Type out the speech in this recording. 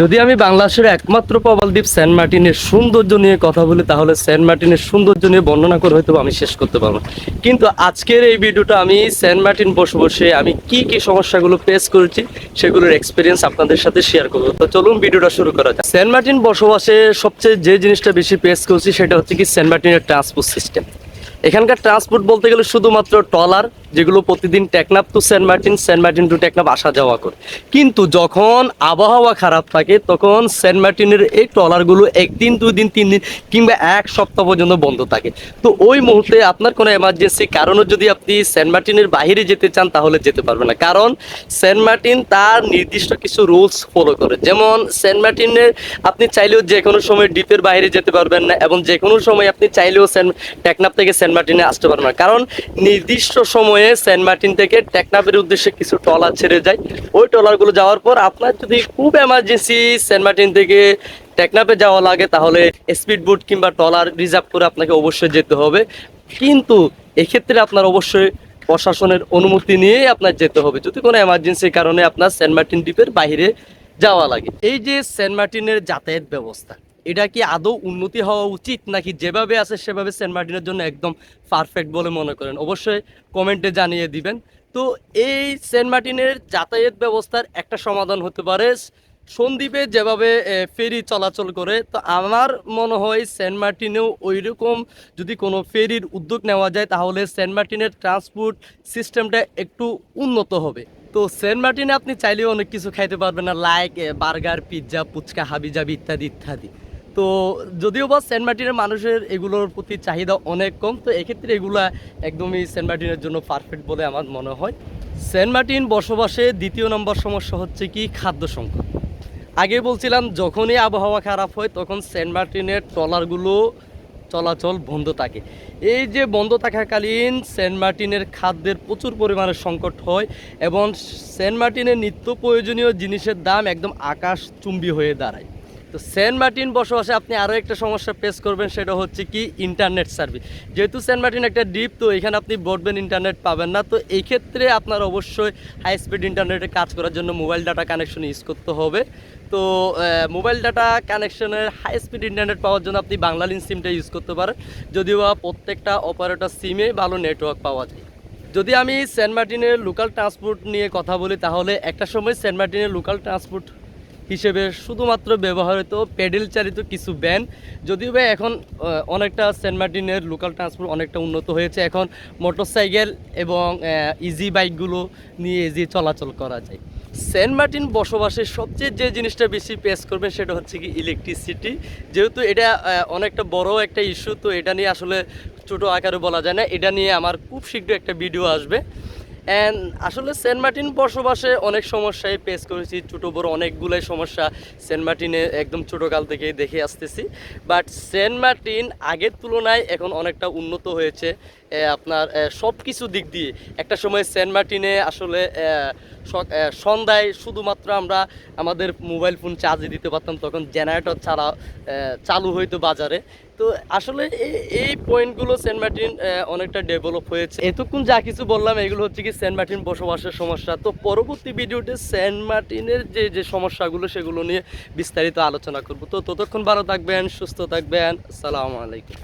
যদি আমি বাংলাদেশের একমাত্র প্রবালদ্বীপ সেন্ট মার্টিনের সৌন্দর্য নিয়ে কথা বলি, তাহলে সেন্ট মার্টিনের সৌন্দর্য নিয়ে বর্ণনা করে হয়তো আমি শেষ করতে পারব। কিন্তু আজকের এই ভিডিওটা আমি সেন্ট মার্টিন বসে বসে আমি কি কি সমস্যাগুলো ফেস করেছি, সেগুলোর এক্সপিরিয়েন্স আপনাদের সাথে শেয়ার করব। তো চলুন ভিডিওটা শুরু করা যাক। সেন্ট মার্টিন বসবাসে সবচেয়ে যে জিনিসটা বেশি ফেস করছি, সেটা হচ্ছে কি সেন্ট মার্টিনের ট্রান্সপোর্ট সিস্টেম এখানকার ট্রান্সপোর্ট বলতে গেলে শুধুমাত্র ট্রলার যেগুলো প্রতিদিন Teknaf to Saint Martin Saint Martin to Teknaf আসা যাওয়া করে। কিন্তু যখন আবহাওয়া খারাপ থাকে, তখন সেন্ট মার্টিনের এই ট্রলারগুলো একদিন, দুই দিন, তিন দিন কিংবা এক সপ্তাহ পর্যন্ত বন্ধ থাকে। তো ওই মুহূর্তে আপনার কোনো এমার্জেন্সি কারণে যদি আপনি সেন্ট মার্টিনের বাইরে যেতে চান, তাহলে যেতে পারবেন না। কারণ সেন্ট মার্টিন তার নির্দিষ্ট কিছু রুলস ফলো করে। যেমন সেন্ট মার্টিনের আপনি চাইলেও যে কোনো সময় ডিপের বাইরে যেতে পারবেন না এবং যে কোনো সময় আপনি চাইলেও সেন্ট টেকনাপ থেকে সেন্ট মার্টিনে আসতে পারবেন না। কারণ নির্দিষ্ট সময়ে সেন্ট মার্টিন থেকে টেকনাপের উদ্দেশ্যে কিছু ট্রলার ছেড়ে যায়। ওই ট্রলারগুলো যাওয়ার পর আপনার যদি খুব এমার্জেন্সি সেন্ট মার্টিন থেকে টেকনাপে যাওয়া লাগে, তাহলে স্পিড বোট কিংবা ট্রলার রিজার্ভ করে আপনাকে অবশ্যই যেতে হবে। কিন্তু এক্ষেত্রে আপনার অবশ্যই প্রশাসনের অনুমতি নিয়েই আপনার যেতে হবে। যদি কোনো এমার্জেন্সির কারণে আপনার সেন্ট মার্টিন দ্বীপের বাইরে যাওয়া লাগে। এই যে সেন্ট মার্টিনের যাতায়াত ব্যবস্থা এটা কি আদৌ উন্নতি হওয়া উচিত? নাকি যেভাবে আছে, সেভাবে সেন্ট মার্টিনের জন্য একদম পারফেক্ট বলে মনে করেন? অবশ্যই কমেন্টে জানিয়ে দিবেন। তো এই সেন্ট মার্টিনের যাতায়াত ব্যবস্থার একটা সমাধান হতে পারে। সন্দ্বীপে যেভাবে ফেরি চলাচল করে, তো আমার মনে হয় সেন্ট মার্টিনেও ওই রকম যদি কোনো ফেরির উদ্যোগ নেওয়া যায়, তাহলে সেন্ট মার্টিনের ট্রান্সপোর্ট সিস্টেমটা একটু উন্নত হবে। তো সেন্ট মার্টিনে আপনি চাইলেও অনেক কিছু খাইতে পারবেন না, লাইক বার্গার, পিৎজা ফুচকা হাবিজাবি ইত্যাদি ইত্যাদি। তো যদিও বা সেন্ট মার্টিনের মানুষের এগুলোর প্রতি চাহিদা অনেক কম, তো এক্ষেত্রে এগুলো একদমই সেন্ট মার্টিনের জন্য পারফেক্ট বলে আমার মনে হয়। সেন্ট মার্টিন বসবাসে দ্বিতীয় নম্বর সমস্যা হচ্ছে কি? খাদ্য সংকট। আগে বলছিলাম, যখনই আবহাওয়া খারাপ হয়, তখন সেন্ট মার্টিনের ট্রলারগুলো চলাচল বন্ধ থাকে। এই যে বন্ধ থাকাকালীন সেন্ট মার্টিনের খাদ্যের প্রচুর পরিমাণে সংকট হয় এবং সেন্ট মার্টিনের নিত্য প্রয়োজনীয় জিনিসের দাম একদম আকাশ চুম্বি হয়ে দাঁড়ায়। তো সেন্ট মার্টিন বসবাসে আপনি আরও একটা সমস্যা ফেস করবেন, সেটা হচ্ছে কি ইন্টারনেট সার্ভিস যেহেতু সেন্ট মার্টিন একটা ডিপ তো এখানে আপনি ব্রডব্যান্ড ইন্টারনেট পাবেন না। তো এই ক্ষেত্রে আপনার অবশ্যই হাই স্পিড ইন্টারনেটে কাজ করার জন্য মোবাইল ডাটা কানেকশন ইউজ করতে হবে। তো মোবাইল ডাটা কানেকশনের হাই স্পিড ইন্টারনেট পাওয়ার জন্য আপনি বাংলালিন সিমটা ইউজ করতে পারেন। যদিও প্রত্যেকটা অপারেটর সিমে ভালো নেটওয়ার্ক পাওয়া যায়। যদি আমি সেন্ট মার্টিনের লোকাল ট্রান্সপোর্ট নিয়ে কথা বলি, তাহলে একটা সময় সেন্ট মার্টিনের লোকাল ট্রান্সপোর্ট হিসেবে শুধুমাত্র ব্যবহৃত প্যাডেল চালিত কিছু ব্যান যদিও বা এখন অনেকটা সেন্ট মার্টিনের লোকাল ট্রান্সপোর্ট অনেকটা উন্নত হয়েছে। এখন মোটরসাইকেল এবং ইজি বাইকগুলো নিয়ে ইজি চলাচল করা যায়। সেন্ট মার্টিন বসবাসের সবচেয়ে যে জিনিসটা বেশি পেস করবেন সেটা হচ্ছে কি ইলেকট্রিসিটি যেহেতু এটা অনেকটা বড় একটা ইস্যু তো এটা নিয়ে আসলে ছোটো আকারে বলা যায় না। এটা নিয়ে আমার খুব শীঘ্র একটা ভিডিও আসবে। অ্যান্ড আসলে সেন্ট মার্টিন বসবাসে অনেক সমস্যায় পেস করেছি। ছোটো বড় অনেকগুলোই সমস্যা সেন্ট মার্টিনে একদম ছোটোকাল থেকেই দেখে আসতেছি। বাট সেন্ট মার্টিন আগের তুলনায় এখন অনেকটা উন্নত হয়েছে। আপনার সব কিছু দিক দিয়ে। একটা সময় সেন্ট মার্টিনে আসলে সন্ধ্যায় শুধুমাত্র আমরা আমাদের মোবাইল ফোন চার্জে দিতে পারতাম, তখন জেনারেটর ছাড়া চালু হইতো বাজারে। তো আসলে এই- পয়েন্টগুলো সেন্ট মার্টিন অনেকটা ডেভেলপ হয়েছে। এতক্ষণ যা কিছু বললাম, এগুলো হচ্ছে কি সেন্ট মার্টিন বসবাসের সমস্যা। তো পরবর্তী ভিডিওতে সেন্ট মার্টিনের যে যে সমস্যাগুলো, সেগুলো নিয়ে বিস্তারিত আলোচনা করব। তো ততক্ষণ ভালো থাকবেন, সুস্থ থাকবেন। আসসালামু আলাইকুম।